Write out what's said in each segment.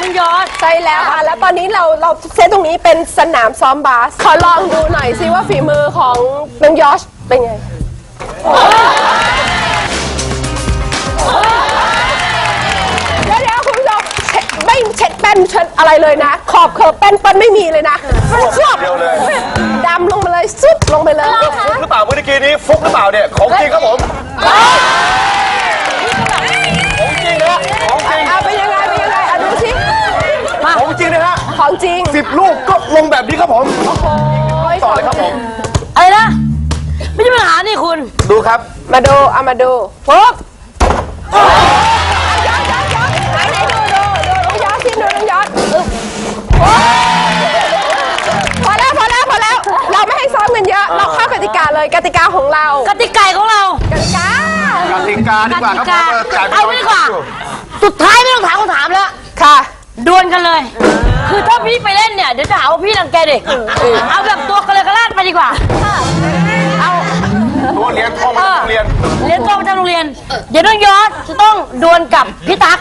น้องยอดใช่แล้วค่ะ แล้วตอนนี้เราเราเซตตรงนี้เป็นสนามซ้อมบาส ขอลองดูหน่อยซิว่าฝีมือของน้องยอชเป็นไง เดี๋ยวเดี๋ยวคุณผู้ชมเช็ดไม่เช็ดแป้นเช็ดอะไรเลยนะ ขอบเขอบแป้นเปิ้ลไม่มีเลยนะมันครอบเดียวเลยดำลงมาเลยซุบลงไปเลย ฟุกหรือเปล่าเมื่อกี้นี้ฟุกหรือเปล่าเนี่ยของจริงครับผม จริง สิบลูกก็ลงแบบนี้ครับผมโอ้ยต่อเลยครับผม อะไรนะ ไม่ใช่ปัญหานี่คุณ ดูครับ มาดูเอามาดูปุ๊บย้อนย้อนย้อนไหนไหนดูดูดูน้องยอดสิดูน้องยอดอึ๊บโอ้ยพอแล้วพอแล้วพอแล้ว เราไม่ให้ซ้อมกันเยอะ เราเข้ากติกาเลยกติกาของเรากติกาของเรากติกากติกาดีกว่าครับกติกาเพระว่จ่ยไปเอาไว้ดีกว่า สุดท้ายไม่ต้องถามคำถามแล้ว ค่ะ ดวลกันเลย คือถ้าพี่ไปเล่นเนี่ยเดี๋ยวจะหาว่าพี่รังแกเด็กเอาแบบตัวกันเลยกระลาดไปดีกว่าเอาตัวเหรียญทองมาจากโรงเรียนเรียนตัวประจำโรงเรียน เดี๋ยวน้องยอดจะต้องดวลกับพี่ตั๊ก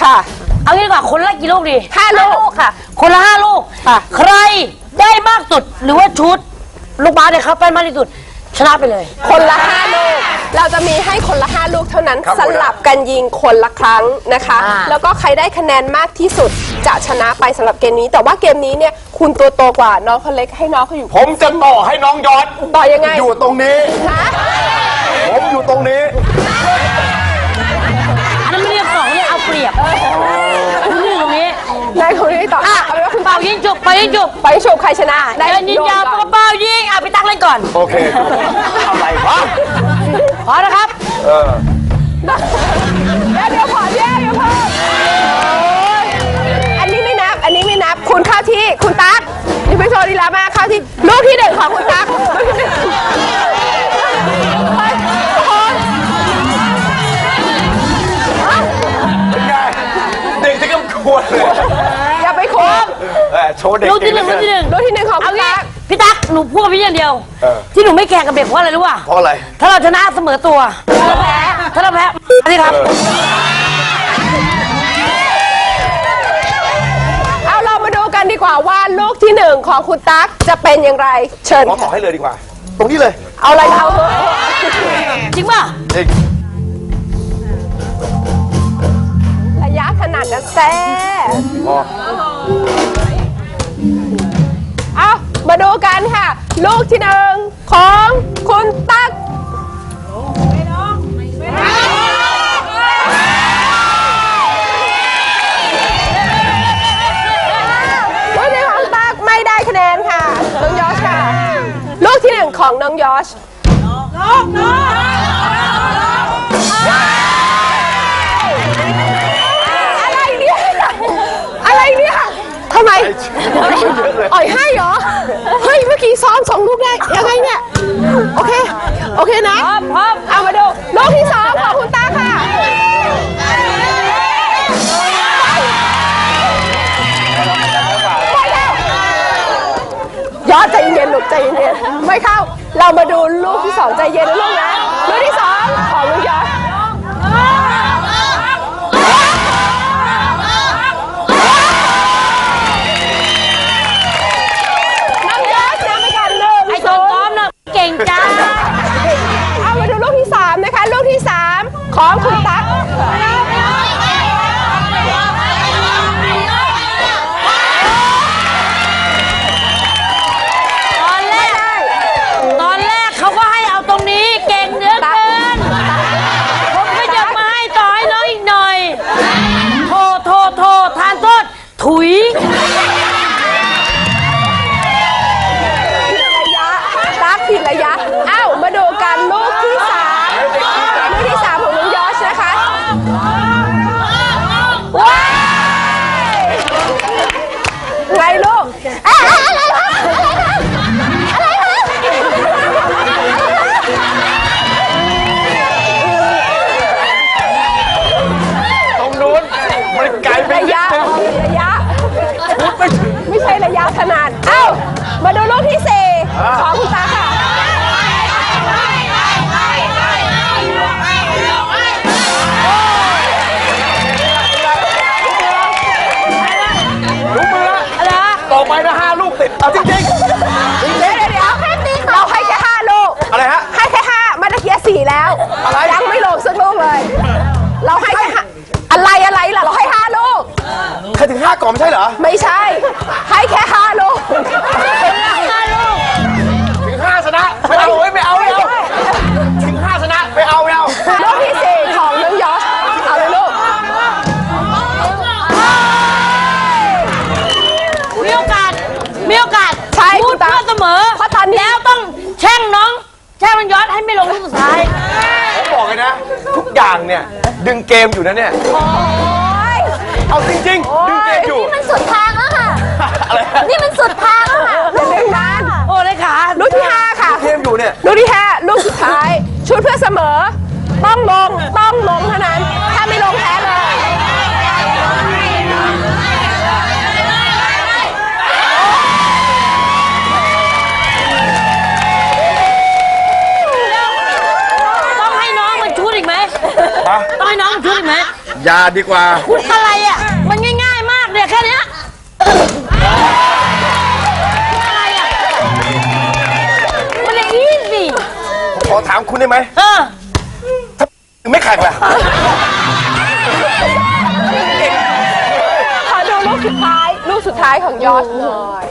ค่ะ เอางี้ดีกว่าคนละกี่ลูกดีห้าลูกค่ะ คนละห้าลูกค่ะใครได้มากสุดหรือว่าชุด ลูกบาสเนี่ยเขาเป็นมากที่สุดชนะไปเลย คนละห้าลูก เราจะมีให้คนละห้าลูกเท่านั้นครับสลับกันยิงคนละครั้งนะคะอ่าแล้วก็ใครได้คะแนนมากที่สุด จะชนะไปสำหรับเกมนี้ แต่ว่าเกมนี้เนี่ยคุณตัวโตกว่าน้องเขาเล็กให้น้องเขาอยู่ผมจะต่อให้น้องยอดต่อยังไงอยู่ตรงนี้ ฮะผมอยู่ตรงนี้ อันนั้นไม่เรียกสองเรียกเอาเปรียบคุณอยู่ตรงนี้ได้คนนี้ต่ออะเอาเป็นว่าคุณเป่ายิงจุบไปยิงจุบไปชมใครชนะได้เดินยิงยาวโดนก่อนเป่าๆยิงอะพี่ตั๊กเล่นก่อนโอเคอะไรวะพอนะครับเออเดี๋ยวเดี๋ยวขอ คุณเข้าที่คุณตั๊กนี่ไม่โชว์ดีลามาเข้าที่ลูกที่หนึ่งของคุณตั๊กเฮ้ยโอ้ยเป็นไงเด็กที่กำกวรเลยอย่าไปโคมเออโชว์เด็กลูกที่หนึ่งลูกที่หนึ่งลูกที่หนึ่งของเอาคุณงี้ตั๊กพี่ตั๊กหนูพูดกับพี่อย่างเดียวเออที่หนูไม่แข่งกับเด็กเพราะอะไรรู้ป่ะเพราะอะไร ถ้าเราชนะเสมอตัว ถ้าเราแพ้นี่ครับเอา กันดีกว่าว่าลูกที่หนึ่งของคุณตั๊กจะเป็นอย่างไร เชิญขอต่อค่ะให้เลยดีกว่า ตรงนี้เลยเอาอะไรเอาเถอะจริงป่ะจริงระยะขนาดนั้นแซ่พอเอามาดูกันค่ะ ลูกที่หนึ่งของ ของน้องยอชอะไรเนี่ย อะไรเนี่ยทำไมอ่อยให้เหรอ เฮ้ย เมื่อกี้ซ้อมสองลูกได้ยังไงเนี่ย โอเค โอเคนะ พร้อมพร้อมเอามาดูลูกที่สองของคุณ ยอดใจเย็นลูกใจเย็นไม่เข้า เรามาดูลูกที่สองใจเย็นนะลูกนะ ลูกที่สองากล่องไม่ใช่เหรอ ไม่ใช่ ให้แค่ห้าลูกถึงห้าชนะไม่เอาเว้ยไม่เอาไม่เอาถึงห้าชนะไม่เอาไม่เอาลูกที่สี่ของน้องยอชเอาเลยลูก มีโอกาส มีโอกาสใช่พูคุดณตาเพื่อเสมอเพราะตอนนี้ แล้วต้องแช่งน้อง แช่งน้องยอดให้ไม่ลงลูกสุดท้าย ผมบอกเลยนะ ทุกอย่างเนี่ย ดึงเกมอยู่นะเนี่ย เอาจริงๆดึงเกมอยู่มันสุดทางแล้วค่ะ อะไรฮะนี่มันสุดทางแล้วค่ะเป็นเรื่องนั้นโอ้เลยขาลูกที่ห้าค่ะ เกมอยู่เนี่ย ลูกที่ห้าลูกสุดท้าย ชุดเพื่อเสมอ ต้องลง ต้องลงเท่านั้น ถ้าไม่ลงแพ้เลย ต้องให้น้องมันชุดอีกไหมฮะต้องให้น้องมันชุดอีกไหมอยาดีกว่าชุดอะไร ขอถามคุณได้ไหมเออถึงไม่แข่งล่ะขอดูลูกสุดท้ายลูกสุดท้ายของยอสหน่อย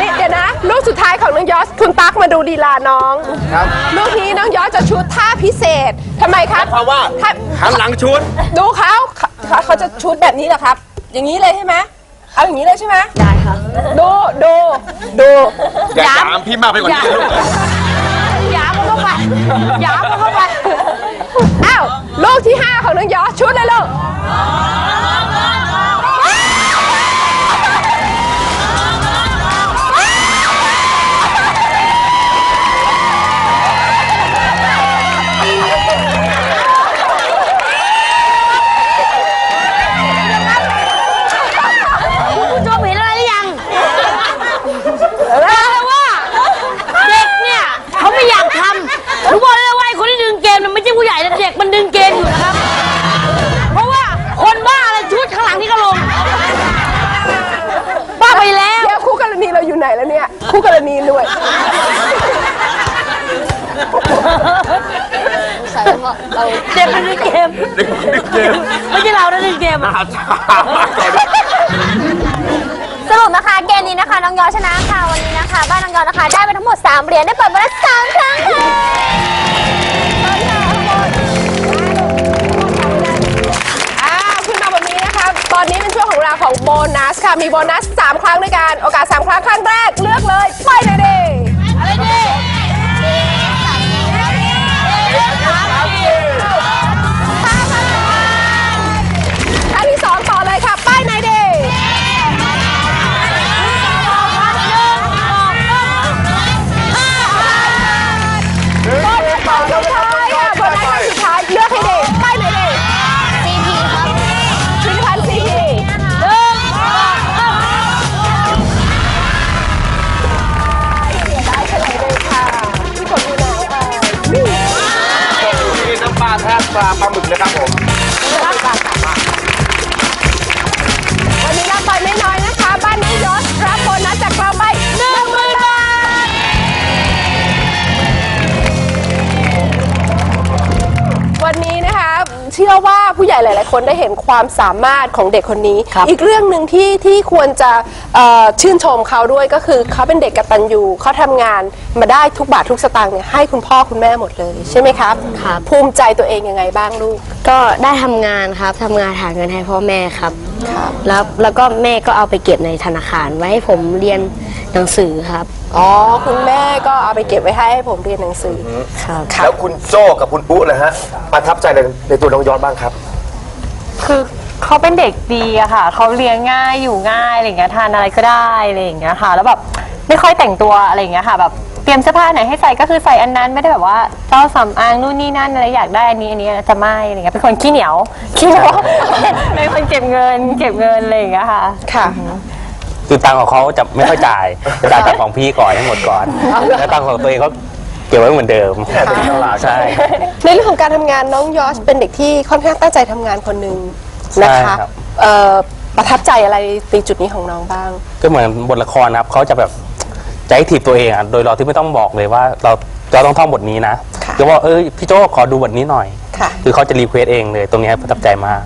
นี่เดี๋ยวนะลูกสุดท้ายของน้องยอสคุณตั๊กมาดูดีลาน้องครับลูกนี้น้องยอสจะชุดท่าพิเศษทำไมครับเพราะว่าถ้าหันหลังชุด ดูเขาเขาเขาจะชุดแบบนี้เหรอครับ อย่างนี้เลยใช่ไหมเอาอย่างนี้เลยใช่ไหมได้ค่ะดูดูดูอย่าถามพี่มากไปกว่านี้ลูก ยามมันเข้าไป อ้าว ลูกที่ห้าของน้องยอสชุดเลยลูก เด็กมันดึงเกมดึงดึงเกมไม่ใช่เรานะดึงเกมอะ อาจารย์มสรุปนะคะเกมนี้นะคะน้องยอชนะค่ะวันนี้นะคะ บ้านน้องยอนะคะได้ไปทั้งหมด 3 เหรียญได้เปิดมาแล้วสามครั้งค่ะอ้าขึ้นมาแบบนี้นะคะ ตอนนี้เป็นช่วงของเราของโบนัสค่ะ มีโบนัส 3 ครั้งด้วยกัน โอกาส 3 ครั้ง ครั้งแรกเลือกเลย ญ่หลาย ๆ คนได้เห็นความสามารถของเด็กคนนี้อีกเรื่องหนึ่งที่ที่ควรจะเอ่อชื่นชมเขาด้วยก็คือเขาเป็นเด็กกตัญญูเขาทำงานมาได้ทุกบาททุกสตางค์เนี่ยให้คุณพ่อคุณแม่หมดเลยใช่ไหมครับครับ ภูมิใจตัวเองยังไงบ้างลูก ก็ได้ทำงานครับทำงานหาเงินให้พ่อแม่ครับ ครับ แล้วแล้วก็แม่ก็เอาไปเก็บในธนาคารไว้ให้ผมเรียนหนังสือครับ อ๋อคุณแม่ก็เอาไปเก็บไว้ให้ให้ผมเรียนหนังสือ ครับ แล้วคุณโจ้กับคุณปุ๊นะฮะประทับใจในในตัวน้องยอดบ้างครับ คือเขาเป็นเด็กดีอะค่ะเขาเลี้ยงง่ายอยู่ง่ายอะไรอย่างเงี้ยทานอะไรก็ได้อะไรอย่างเงี้ยค่ะ แล้วแบบไม่ค่อยแต่งตัวอะไรอย่างเงี้ยค่ะ แบบเตรียมเสื้อผ้าไหนให้ใส่ก็คือใส่อันนั้นไม่ได้แบบว่าเจ้าสำอางนู่นนี่นั่นอะไรอยากได้อันนี้อันนี้จะไม่อะไรเงี้ยเป็นคนขี้เหนียวขี้เหนียวเป็นคนเก็บเงิน เก็บเงินอะไรอย่างเงี้ยค่ะ ค่ะ คือตังค์ของเขาจะไม่ค่อยจ่ายจะจ่ายตังค์ของพี่ก่อนให้หมดก่อน แล้วตังค์ของตัวเองก็เก็บไว้เหมือนเดิมใช่ ในเรื่องของการทำงานน้องยอชเป็นเด็กที่ค่อนข้างตั้งใจทำงานคนหนึ่งนะใช่คะครับ เอ่อประทับใจอะไรในจุดนี้ของน้องบ้าง ก็เหมือนบทละครนะครับเขาจะแบบใจถีบตัวเองอะโดยเราที่ไม่ต้องบอกเลยว่าเราเราต้องท่องบทนี้นะค่ะจะว่าเอ้ยพี่โจขอดูบทนี้หน่อยค่ะคือเขาจะรีเควสเองเลยตรงนี้ประทับใจมาก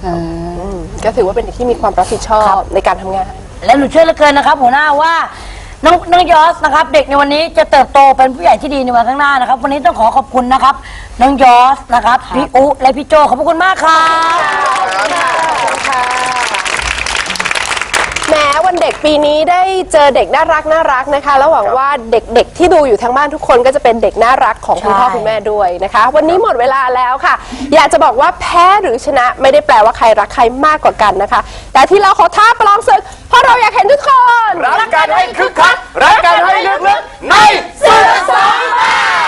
ก็ถือว่าเป็นเด็กที่มีความรับผิดชอบในการทำงาน และหนูเชื่อเหลือเกินนะครับหัวหน้าว่า น้องน้องยอสนะครับ เด็กในวันนี้จะเติบโตเป็นผู้ใหญ่ที่ดีในวันข้างหน้านะครับ วันนี้ต้องขอขอบคุณนะครับ น้องยอสนะครับพี่อุและพี่โจขอบพระคุณมากครับ แม้วันเด็กปีนี้ได้เจอเด็กน่ารักน่ารักนะคะ แล้วหวังว่าเด็กๆที่ดูอยู่ทางบ้านทุกคนก็จะเป็นเด็กน่ารักของคุณพ่อคุณแม่ด้วยนะคะ วันนี้หมดเวลาแล้วค่ะ อยากจะบอกว่าแพ้หรือชนะไม่ได้แปลว่าใครรักใครมากกว่ากันนะคะ แต่ที่เราขอท้าประลองศึกเพราะเราอยากเห็นทุกคนรักกันให้คึกคักรักกันให้ลึกๆในเสือสอง